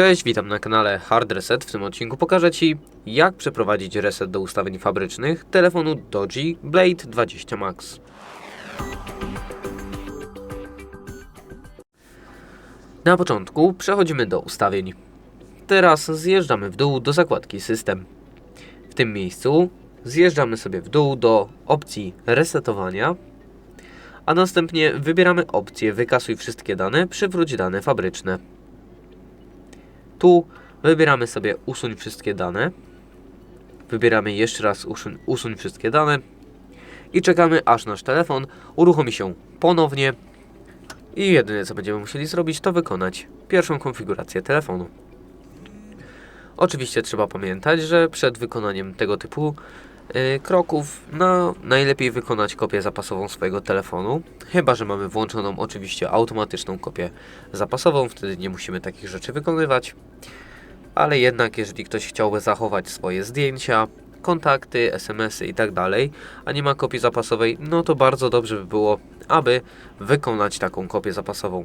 Cześć, witam na kanale Hard Reset. W tym odcinku pokażę Ci, jak przeprowadzić reset do ustawień fabrycznych telefonu Doji Blade 20 Max. Na początku przechodzimy do ustawień. Teraz zjeżdżamy w dół do zakładki System. W tym miejscu zjeżdżamy sobie w dół do opcji resetowania, a następnie wybieramy opcję Wykasuj wszystkie dane, przywróć dane fabryczne. Tu wybieramy sobie usuń wszystkie dane. Wybieramy jeszcze raz usuń, usuń wszystkie dane. I czekamy aż nasz telefon uruchomi się ponownie. I jedyne co będziemy musieli zrobić to wykonać pierwszą konfigurację telefonu. Oczywiście trzeba pamiętać, że przed wykonaniem tego typu kroków no, najlepiej wykonać kopię zapasową swojego telefonu. Chyba, że mamy włączoną oczywiście automatyczną kopię zapasową, wtedy nie musimy takich rzeczy wykonywać. Ale jednak, jeżeli ktoś chciałby zachować swoje zdjęcia, kontakty, SMS-y i tak a nie ma kopii zapasowej, no to bardzo dobrze by było, aby wykonać taką kopię zapasową.